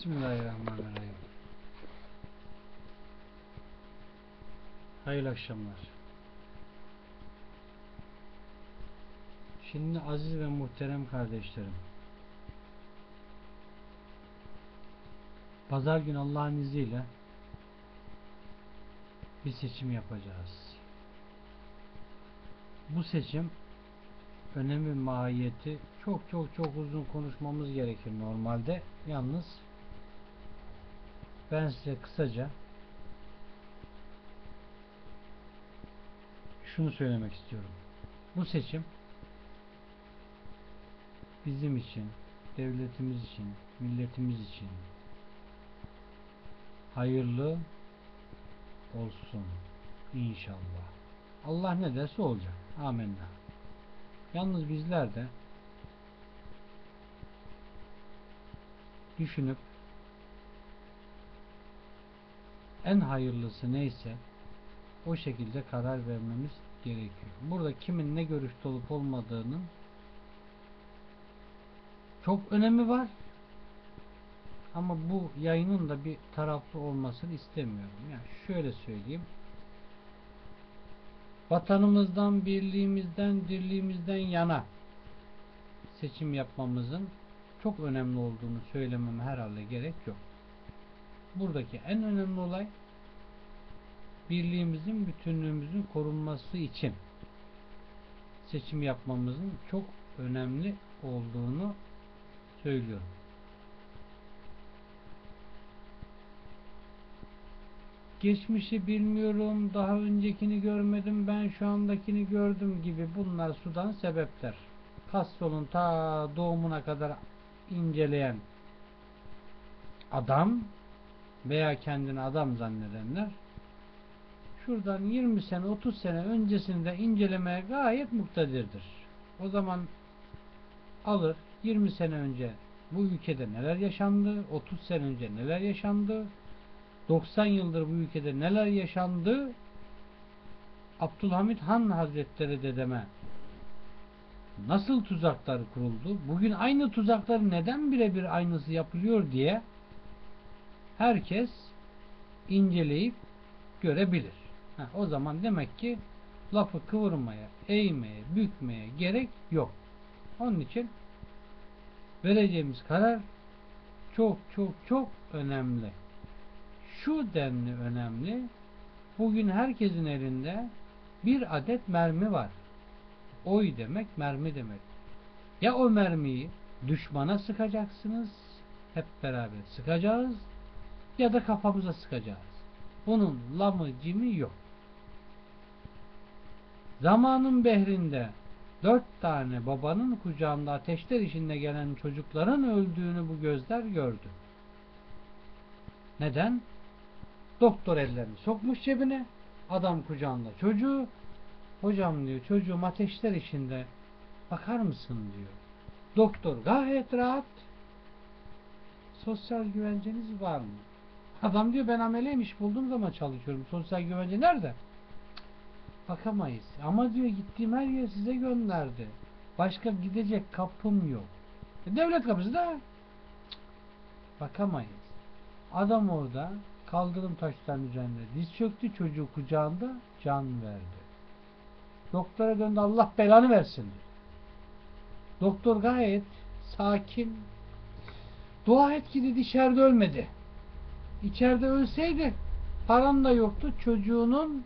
Bismillahirrahmanirrahim. Hayırlı akşamlar. Şimdi aziz ve muhterem kardeşlerim. Pazar günü Allah'ın izniyle bir seçim yapacağız. Bu seçim önemi mahiyeti çok çok çok uzun konuşmamız gerekir normalde. Yalnız ben size kısaca şunu söylemek istiyorum. Bu seçim bizim için, devletimiz için, milletimiz için hayırlı olsun inşallah. Allah ne derse olacak. Amenna. Yalnız bizler de düşünüp en hayırlısı neyse o şekilde karar vermemiz gerekiyor. Burada kimin ne görüşte olup olmadığının çok önemi var. Ama bu yayının da bir taraflı olmasını istemiyorum. Yani şöyle söyleyeyim. Vatanımızdan, birliğimizden, dirliğimizden yana seçim yapmamızın çok önemli olduğunu söylememe herhalde gerek yok. Buradaki en önemli olay birliğimizin, bütünlüğümüzün korunması için seçim yapmamızın çok önemli olduğunu söylüyorum. Geçmişi bilmiyorum, daha öncekini görmedim, ben şu andakini gördüm gibi bunlar sudan sebepler. Kastyol'un ta doğumuna kadar inceleyen adam veya kendini adam zannedenler şuradan 20 sene 30 sene öncesinde incelemeye gayet muktedirdir. O zaman alır 20 sene önce bu ülkede neler yaşandı, 30 sene önce neler yaşandı, 90 yıldır bu ülkede neler yaşandı, Abdülhamit Han Hazretleri dedeme nasıl tuzaklar kuruldu, bugün aynı tuzaklar neden birebir aynısı yapılıyor diye herkes inceleyip görebilir. Ha, o zaman demek ki lafı kıvırmaya, eğmeye, bükmeye gerek yok. Onun için vereceğimiz karar çok çok çok önemli. Şu denli önemli. Bugün herkesin elinde bir adet mermi var. Oy demek mermi demek. Ya o mermiyi düşmana sıkacaksınız, hep beraber sıkacağız ya da kafamıza sıkacağız. Bunun lamı cimi yok. Zamanın behrinde dört tane babanın kucağında ateşler içinde gelen çocukların öldüğünü bu gözler gördü. Neden? Doktor ellerini sokmuş cebine. Adam kucağında çocuğu. Hocam diyor çocuğum ateşler içinde. Bakar mısın diyor. Doktor gayet rahat. Sosyal güvenceniz var mı? Adam diyor ben ameliyim iş bulduğum zaman çalışıyorum. Sosyal güvence nerede? Bakamayız. Ama diyor gittiğim her yer size gönderdi. Başka gidecek kapım yok. E, devlet kapısı da bakamayız. Adam orada kaldırım taşlarının üzerinde diz çöktü çocuğu kucağında can verdi. Doktora döndü Allah belanı versin. Doktor gayet sakin dua et ki dedi içeride ölmedi. İçeride ölseydi paran da yoktu çocuğunun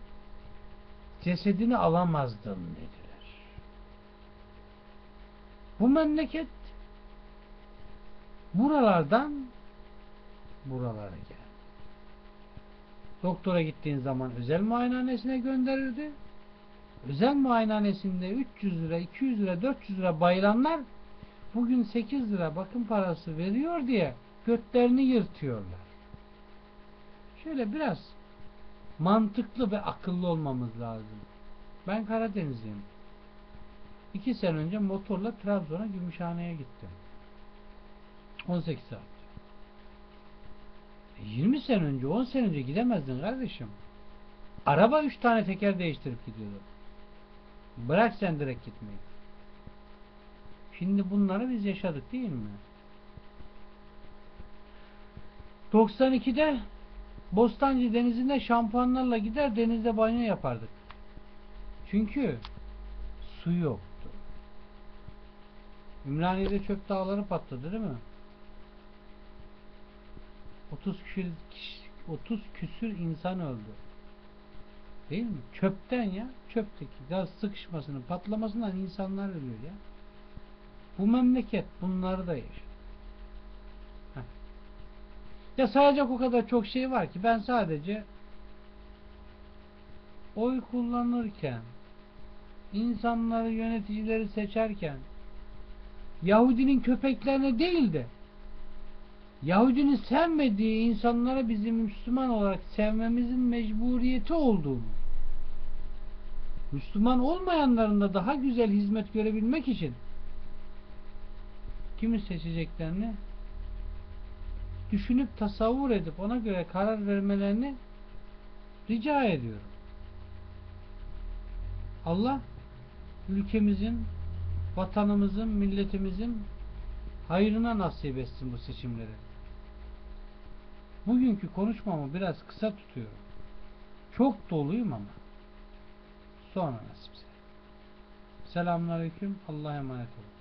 cesedini alamazdın dediler. Bu memleket buralardan buralara geldi. Doktora gittiğin zaman özel muayenehanesine gönderirdi. Özel muayenehanesinde 300 lira, 200 lira, 400 lira bayılanlar bugün 8 lira bakım parası veriyor diye götlerini yırtıyorlar. Şöyle biraz mantıklı ve akıllı olmamız lazım. Ben Karadenizliyim. İki sene önce motorla Trabzon'a Gümüşhane'ye gittim. 18 saat. 20 sene önce, 10 sene önce gidemezdin kardeşim. Araba 3 tane teker değiştirip gidiyordu. Bırak sen direkt gitmeyi. Şimdi bunları biz yaşadık değil mi? 92'de Bostancı denizinde şampuanlarla gider denizde banyo yapardık. Çünkü su yoktu. Ümraniye'de çöp dağları patladı değil mi? 30 küsür, 30 küsür insan öldü. Değil mi? Çöpten ya. Çöpteki gaz sıkışmasının patlamasından insanlar ölüyor ya. Bu memleket bunları da yaşıyor. Ya sayacak o kadar çok şey var ki ben sadece oy kullanırken insanları yöneticileri seçerken Yahudinin köpeklerine değil de Yahudinin sevmediği insanlara bizim Müslüman olarak sevmemizin mecburiyeti olduğunu Müslüman olmayanların da daha güzel hizmet görebilmek için kimi seçeceklerini düşünüp tasavvur edip ona göre karar vermelerini rica ediyorum. Allah ülkemizin, vatanımızın, milletimizin hayrına nasip etsin bu seçimleri. Bugünkü konuşmamı biraz kısa tutuyorum. Çok doluyum ama. Sonra nasipse. Selamünaleyküm. Allah'a emanet olun.